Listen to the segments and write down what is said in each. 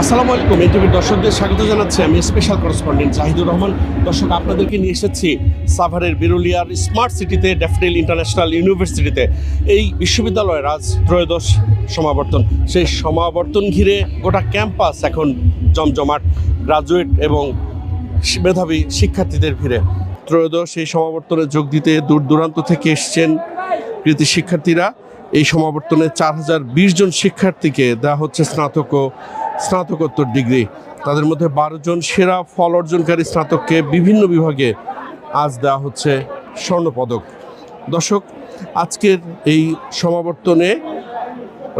আসসালামু আলাইকুম এনটিভির দর্শকদের স্বাগত জানাচ্ছি। আমি স্পেশাল করেসপন্ডেন্ট জাহিদুর রহমান। দর্শক, আপনাদেরকে নিয়ে এসেছি সাভারের বিরুলিয়ার স্মার্ট সিটিতে ড্যাফডিল ইন্টারন্যাশনাল ইউনিভার্সিটিতে এই বিশ্ববিদ্যালয়ের আজ ত্রয়োদশ সমাবর্তন। সেই সমাবর্তন ঘিরে গোটা ক্যাম্পাস এখন জমজমাট। গ্রাজুয়েট এবং মেধাবী শিক্ষার্থীদের ভিড়ে। ত্রয়োদশ এই সমাবর্তনে যোগ দিতে দূর দূরান্ত থেকে এসছেন কৃতি শিক্ষার্থীরা। এই সমাবর্তনে চার হাজার বিশ জন শিক্ষার্থীকে দেওয়া হচ্ছে স্নাতক ও স্নাতকোত্তর ডিগ্রি। তাদের মধ্যে বারো জন সেরা ফল অর্জনকারী স্নাতককে বিভিন্ন বিভাগে আজ দেওয়া হচ্ছে স্বর্ণপদক। দর্শক, আজকের এই সমাবর্তনে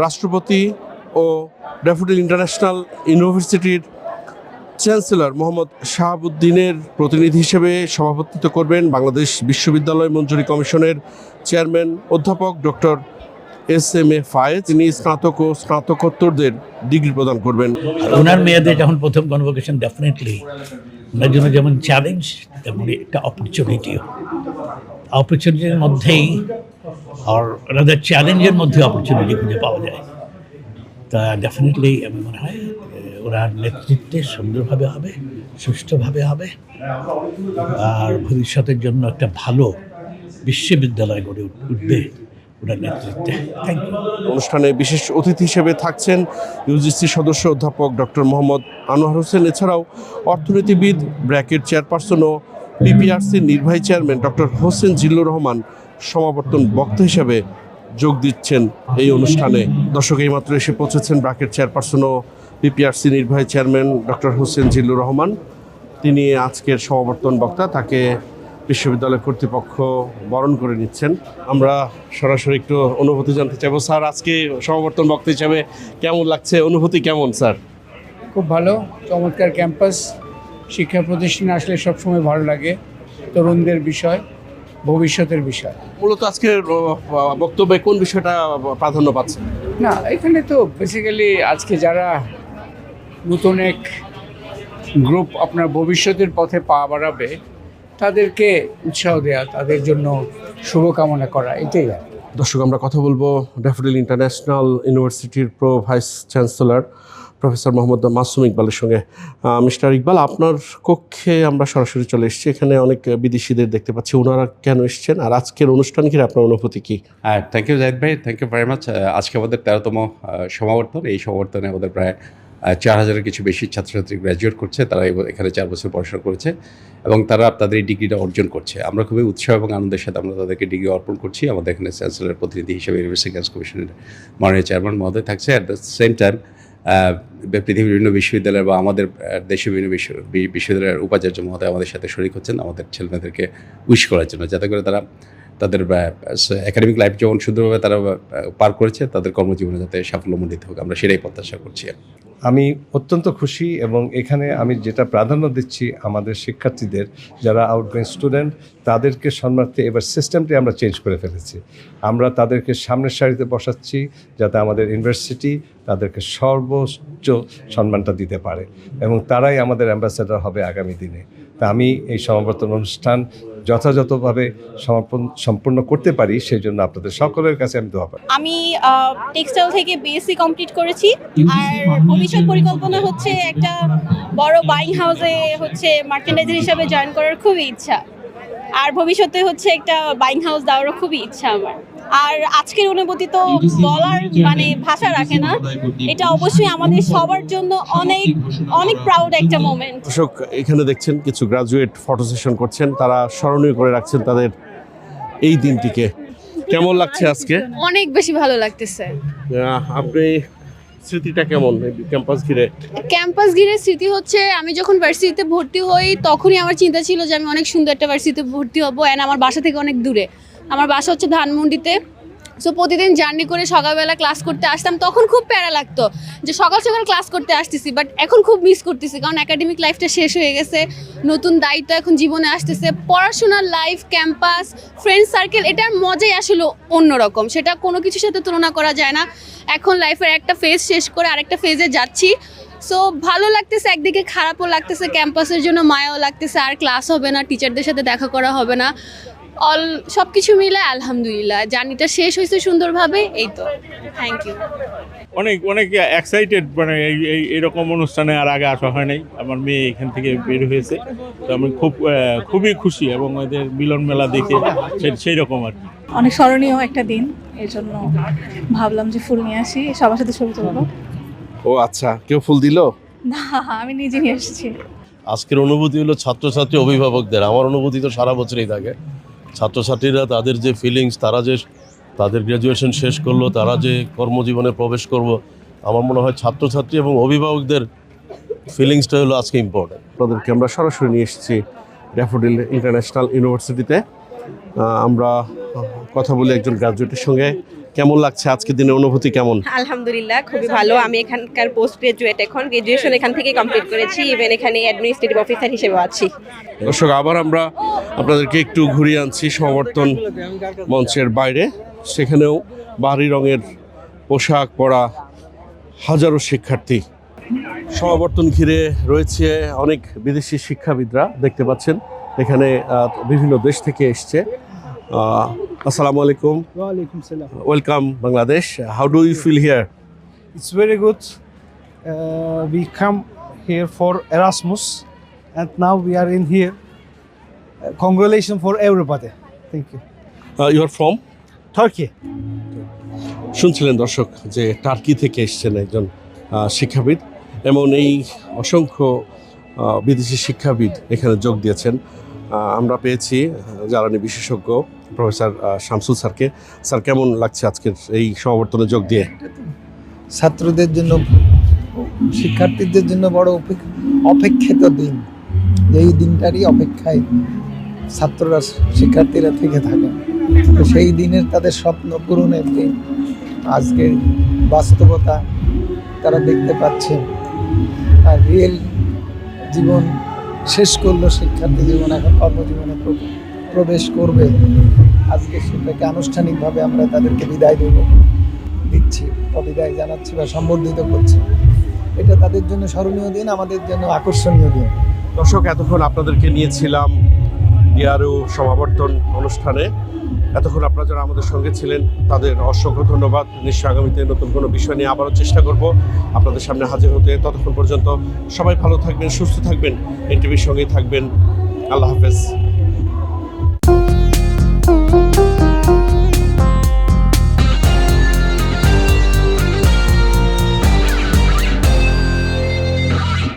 রাষ্ট্রপতি ও ড্যাফোডিল ইন্টারন্যাশনাল ইউনিভার্সিটির চ্যান্সেলর মোহাম্মদ শাহাবুদ্দিনের প্রতিনিধি হিসেবে সভাপতিত্ব করবেন বাংলাদেশ বিশ্ববিদ্যালয় মঞ্জুরি কমিশনের চেয়ারম্যান অধ্যাপক doctor S M A Fayez, তিনি স্নাতক ও স্নাতকোত্তরদের ডিগ্রি প্রদান করবেন। ওনার মেয়েদের যখন প্রথম কনভোকেশন ডেফিনেটলি ওনার জন্য যেমন চ্যালেঞ্জ তেমনি একটা অপরচুনিটিও অপরচুনিটির মধ্যেই আর চ্যালেঞ্জের মধ্যে অপরচুনিটি খুঁজে পাওয়া যায়। তা ডেফিনেটলি আমি মনে হয় ওনার নেতৃত্বে সুন্দরভাবে হবে, সুষ্ঠুভাবে হবে, আর ভবিষ্যতের জন্য একটা ভালো বিশ্ববিদ্যালয় গড়ে উঠ- উঠবে। অনুষ্ঠানে বিশেষ অতিথি হিসেবে থাকছেন ইউজিসি সদস্য অধ্যাপক ডক্টর মোহাম্মদ আনোয়ার হোসেন। এছাড়াও অর্থনীতিবিদ, ব্র্যাকেট চেয়ারপারসন ও পিপিআরসির নির্বাহী চেয়ারম্যান ডক্টর হোসেন জিল্লুর রহমান সমাবর্তন বক্তা হিসেবে যোগ দিচ্ছেন এই অনুষ্ঠানে। দর্শক, এইমাত্র এসে পৌঁছেছেন ব্র্যাকেট চেয়ারপারসন ও পিপিআরসি নির্বাহী চেয়ারম্যান ডক্টর হোসেন জিল্লুর রহমান। তিনি আজকের সমাবর্তন বক্তা। তাকে বিশ্ববিদ্যালয় কর্তৃপক্ষ বরণ করে নিচ্ছেন। আমরা সরাসরি একটু অনুভূতি জানতে চাইব। স্যার আজকে সমাবর্তন বক্তা হিসাবে কেমন লাগছে? অনুভূতি কেমন স্যার? খুব ভালো। চমৎকার ক্যাম্পাস। শিক্ষা প্রতিষ্ঠানে আসলে সবসময় ভালো লাগে। তরুণদের বিষয় ভবিষ্যতের বিষয়। মূলত আজকের বক্তব্যে কোন বিষয়টা প্রাধান্য পাচ্ছে? না এখানে তো বেসিক্যালি আজকে যারা নতুন এক গ্রুপ আপনার ভবিষ্যতের পথে পা বাড়াবে তাদেরকে উৎসাহ দেওয়া তাদের জন্য শুভকামনা করা এটাই আর দর্শক আমরা কথা বলব ড্যাফোডিল ইন্টারন্যাশনাল ইউনিভার্সিটির pro vice chancellor professor Mohammad Masum ইকবালের সঙ্গে মিস্টার ইকবাল আপনার কক্ষে আমরা সরাসরি চলে এসেছি। এখানে অনেক বিদেশিদের দেখতে পাচ্ছি ওনারা কেন এসছেন আর আজকের অনুষ্ঠান ঘিরে আপনার অনুভূতি কি? হ্যাঁ থ্যাংক ইউ জাহিদ ভাই। থ্যাংক ইউ ভেরি মাচ আজকে আমাদের তেরোতম সমাবর্তন। এই সমাবর্তনে আমাদের প্রায় চার হাজারের কিছু বেশি ছাত্রছাত্রী গ্র্যাজুয়েট করছে, তারা এখানে চার বছর পড়াশোনা করেছে এবং তারা তাদের এই ডিগ্রিটা অর্জন করছে। আমরা খুবই উৎসাহ এবং আনন্দের সাথে আমরা তাদেরকে ডিগ্রি অর্পণ করছি। আমাদের এখানে চ্যান্সেলর প্রতিনিধি হিসেবে ইউনিভার্সিটি গ্যাস কমিশনের মাননীয় চেয়ারম্যান মহোদয় থাকছে। অ্যাট দ্য সেম টাইম পৃথিবীর বিভিন্ন বিশ্ববিদ্যালয় বা আমাদের দেশের বিভিন্ন বিশ্ব বিশ্ববিদ্যালয়ের উপাচার্য মহোদয় আমাদের সাথে শরিক হচ্ছেন। আমাদের ছেলেমেয়েদেরকে উইশ করার জন্য। যাতে করে তারা তাদের একাডেমিক লাইফ যেমন সুন্দরভাবে তারা পার করেছে, তাদের কর্মজীবনে যাতে সাফল্যমণ্ডিত হোক। আমরা সেটাই প্রত্যাশা করছি। আমি অত্যন্ত খুশি এবং এখানে আমি যেটা প্রাধান্য দিচ্ছি আমাদের শিক্ষার্থীদের, যারা আউটগোয়িং স্টুডেন্ট তাদেরকে সম্মানার্থে এবার সিস্টেমটি আমরা চেঞ্জ করে ফেলেছি। আমরা তাদেরকে সামনের সারিতে বসাচ্ছি যাতে আমাদের ইউনিভার্সিটি তাদেরকে সর্বোচ্চ সম্মানটা দিতে পারে এবং তারাই আমাদের অ্যাম্বাসেডর হবে আগামী দিনে। তা আমি এই সমাবর্তন অনুষ্ঠান যথাযথভাবে সমর্পণ সম্পূর্ণ করতে পারি সেই জন্য আপনাদের সকলের কাছে আমি দোয়া পাই আমি টেক্সটাইল থেকে বিএসসি কমপ্লিট করেছি আর ভবিষ্যৎ পরিকল্পনা হচ্ছে একটা বড় বাইং হাউসে হচ্ছে মার্চেন্ডাইজার হিসাবে জয়েন করার খুবই ইচ্ছা। আর ভবিষ্যতে হচ্ছে একটা বাইং হাউস দেওয়ারও খুবই ইচ্ছা আমার। আর আজকের অনুভূতি তো বলার মানে ভাষা রাখে না। এটা অবশ্যই আমাদের সবার জন্য অনেক অনেক প্রাউড একটা মোমেন্ট দর্শক এখানে দেখছেন কিছু গ্রাজুয়েট ফটো সেশন করছেন। তারা স্মরণীয় করে রাখছেন তাদের এই দিনটিকে। কেমন লাগছে আজকে? অনেক বেশি ভালো লাগতেছে। আপনি স্মৃতিটা কেমন ক্যাম্পাস ঘিরে? ক্যাম্পাস ঘিরে স্মৃতি হচ্ছে আমি যখন ভার্সিটিতে ভর্তি হই তখনই আমার চিন্তা ছিল যে আমি অনেক সুন্দর একটা ভার্সিটিতে ভর্তি হব অ্যান্ড আমার বাসা থেকে অনেক দূরে। আমার বাসা হচ্ছে ধানমন্ডিতে। সো প্রতিদিন জার্নি করে সকালবেলা ক্লাস করতে আসতাম। তখন খুব প্যারা লাগতো যে সকাল সকাল ক্লাস করতে আসতেছি বাট এখন খুব মিস করতেছি। কারণ একাডেমিক লাইফটা শেষ হয়ে গেছে, নতুন দায়িত্ব এখন জীবনে আসতেছে। পড়াশোনার লাইফ ক্যাম্পাস ফ্রেন্ড সার্কেল এটার মজাই আসলে অন্যরকম। সেটা কোনো কিছুর সাথে তুলনা করা যায় না। এখন লাইফের একটা ফেজ শেষ করে আরেকটা ফেজে যাচ্ছি। সো ভালো লাগতেছে, একদিকে খারাপও লাগতেছে ক্যাম্পাসের জন্য মায়াও লাগতেছে, আর ক্লাস হবে না টিচারদের সাথে দেখা করা হবে না। অল সব কিছু মিলে আলহামদুলিল্লাহ। জার্নিটা শেষ হয়েছে সুন্দরভাবে এই তো। থ্যাংক ইউ অনেক অনেক এক্সাইটেড মানে এই এই এরকম অনুষ্ঠানে আর আগে আসা হয় নাই। আমার মেয়ে এখান থেকে বের হয়েছে। তো আমি খুব খুবই খুশি এবং এদের মিলন মেলা দেখে সে- সেই রকম আর কি। অনেক স্মরণীয় একটা দিন এই জন্য ভাবলাম যে ফুল নিয়ে আসি সবার সাথে ছবি তুলবো। ও আচ্ছা কেউ ফুল দিল? না আমি নিজে নিয়ে এসেছি। আজকের অনুভূতি হলো ছাত্রছাত্রী অভিভাবকদের। আমার অনুভূতি তো সারা বছরই থাকে। ছাত্রছাত্রীরা তাদের যে ফিলিংস তারা যে তাদের গ্র্যাজুয়েশন শেষ করল তারা যে কর্মজীবনে প্রবেশ করব আমার মনে হয় ছাত্রছাত্রী এবং অভিভাবকদের ফিলিংসটা হলো আজকে ইম্পর্টেন্ট আপনাদেরকে আমরা সরাসরি নিয়ে এসেছি ড্যাফোডিল ইন্টারন্যাশনাল ইউনিভার্সিটিতে আমরা কথা বলি একজন গ্রাজুয়েটের সঙ্গে। কেমন লাগছে আজকের দিনের অনুভূতি কেমন? আলহামদুলিল্লাহ খুবই ভালো। আমি এখানকার পোস্ট গ্রাজুয়েট এখন গ্রাজুয়েশন এখান থেকে কমপ্লিট করেছি ইভেন এখানে অ্যাডমিনিস্ট্রেটিভ অফিসার হিসেবে আছি। দর্শক আবার আমরা আপনাদেরকে একটু ঘুরিয়ে আনছি সমর্থন মঞ্চের বাইরে। সেখানেও বাহারি রঙের পোশাক পরা হাজারো শিক্ষার্থী। সমাবর্তন ঘিরে রয়েছে অনেক বিদেশি শিক্ষাবিদরা দেখতে পাচ্ছেন। এখানে বিভিন্ন দেশ থেকে এসছে। আসসালামু আলাইকুম। Welcome Bangladesh. How do you feel here It's very good. Uh, we come here for Erasmus, and now we are in here. Uh, congratulations for everybody. Thank you. You are from Turkey. শুনছিলেন দর্শক যে turkey থেকে এসছেন একজন শিক্ষাবিদ এবং এই অসংখ্য বিদেশি শিক্ষাবিদ এখানে যোগ দিয়েছেন আমরা পেয়েছি জ্বালানি বিশেষজ্ঞ প্রফেসর শামসুল স্যারকে স্যার কেমন লাগছে আজকের এই সমাবর্তনে যোগ দিয়ে ছাত্রদের জন্য শিক্ষার্থীদের জন্য বড় অপেক- অপেক্ষিত দিন এই দিনটারই অপেক্ষায় ছাত্ররা, শিক্ষার্থীরা থেকে থাকে। তো সেই দিনের তাদের স্বপ্ন পূরণের দিন আজকে বাস্তবতা তারা দেখতে পাচ্ছে। আর রিয়েল জীবন শেষ করল শিক্ষার্থী জীবন, এখন কর্মজীবনে প্রবেশ করবে। আজকে সেটাকে আনুষ্ঠানিকভাবে আমরা তাদেরকে বিদায় দেব, দিচ্ছি। বা বিদায় জানাচ্ছি বা সম্বর্ধিত করছি। এটা তাদের জন্য স্মরণীয় দিন, আমাদের জন্য আকর্ষণীয় দিন। দর্শক, এতক্ষণ আপনাদেরকে নিয়েছিলাম ডিআরও সমাবর্তন অনুষ্ঠানে। এতক্ষণ আপনারা যারা আমাদের সঙ্গে ছিলেন, তাদের অসংখ্য ধন্যবাদ। নিশ্চয় আগামীতে নতুন কোনো বিষয় নিয়ে আবারও চেষ্টা করব। আপনাদের সামনে হাজির হতে ততক্ষণ পর্যন্ত সবাই ভালো থাকবেন, সুস্থ থাকবেন। এনটিভির সঙ্গেই থাকবেন। আল্লাহ হাফেজ।